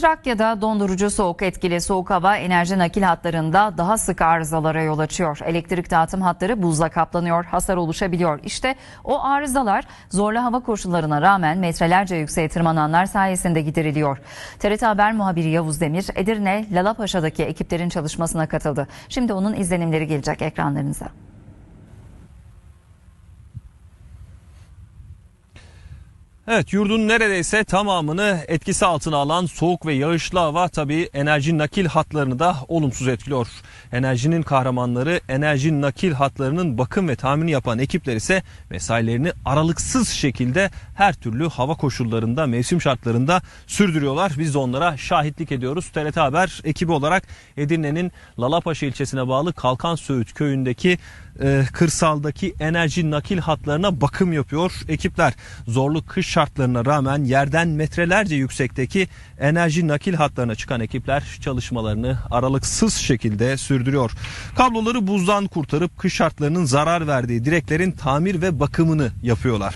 Trakya'da dondurucu soğuk etkili soğuk hava enerji nakil hatlarında daha sık arızalara yol açıyor. Elektrik dağıtım hatları buzla kaplanıyor, hasar oluşabiliyor. İşte o arızalar zorlu hava koşullarına rağmen metrelerce yükseğe tırmananlar sayesinde gideriliyor. TRT Haber muhabiri Yavuz Demir, Edirne, Lalapaşa'daki ekiplerin çalışmasına katıldı. Şimdi onun izlenimleri gelecek ekranlarınıza. Evet yurdun neredeyse tamamını etkisi altına alan soğuk ve yağışlı hava tabii enerji nakil hatlarını da olumsuz etkiliyor. Enerjinin kahramanları enerji nakil hatlarının bakım ve tamirini yapan ekipler ise mesailerini aralıksız şekilde her türlü hava koşullarında mevsim şartlarında sürdürüyorlar. Biz de onlara şahitlik ediyoruz. TRT Haber ekibi olarak Edirne'nin Lalapaşa ilçesine bağlı Kalkan Söğüt köyündeki e, kırsaldaki enerji nakil hatlarına bakım yapıyor ekipler. Zorlu kış şartlarına rağmen yerden metrelerce yüksekteki enerji nakil hatlarına çıkan ekipler çalışmalarını aralıksız şekilde sürdürüyor. Kabloları buzdan kurtarıp kış şartlarının zarar verdiği direklerin tamir ve bakımını yapıyorlar.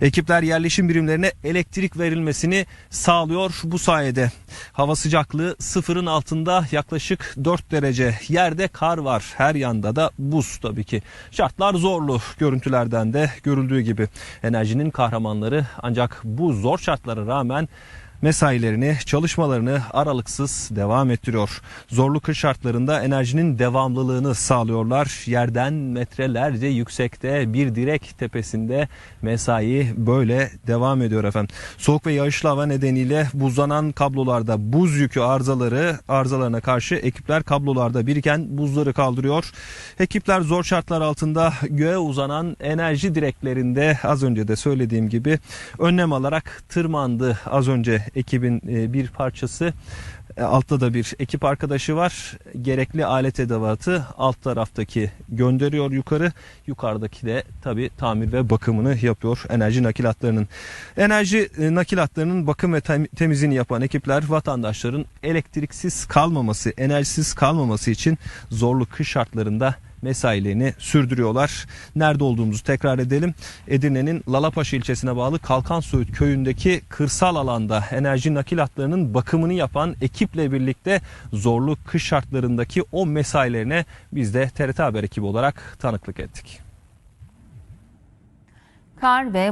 Ekipler yerleşim birimlerine elektrik verilmesini sağlıyor. Bu sayede hava sıcaklığı sıfırın altında yaklaşık 4 derece. Yerde kar var. Her yanda da buz tabii ki. Şartlar zorlu. Görüntülerden de görüldüğü gibi. Enerjinin kahramanları ancak bu zor şartlara rağmen mesailerini, çalışmalarını aralıksız devam ettiriyor. Zorlu kış şartlarında enerjinin devamlılığını sağlıyorlar. Yerden metrelerce yüksekte bir direk tepesinde mesai böyle devam ediyor efendim. Soğuk ve yağışlı hava nedeniyle buzlanan kablolarda buz yükü arızaları arızalarına karşı ekipler kablolarda biriken buzları kaldırıyor. Ekipler zor şartlar altında göğe uzanan enerji direklerinde az önce de söylediğim gibi önlem alarak tırmandı. Az önce ekibin e, bir parçası e, Altta da bir ekip arkadaşı var. Gerekli alet edevatı alt taraftaki gönderiyor yukarı. Yukarıdaki de tabi tamir ve bakımını yapıyor enerji nakilatlarının. Enerji e, nakilatlarının bakım ve tem- temizliğini yapan ekipler vatandaşların elektriksiz kalmaması, enerjisiz kalmaması için zorlu kış şartlarında mesailerini sürdürüyorlar. Nerede olduğumuzu tekrar edelim. Edirne'nin Lalapaşa ilçesine bağlı Kalkan Söğüt köyündeki kırsal alanda enerji nakil hatlarının bakımını yapan ekiple birlikte zorlu kış şartlarındaki o mesailerine biz de TRT Haber ekibi olarak tanıklık ettik. Kar ve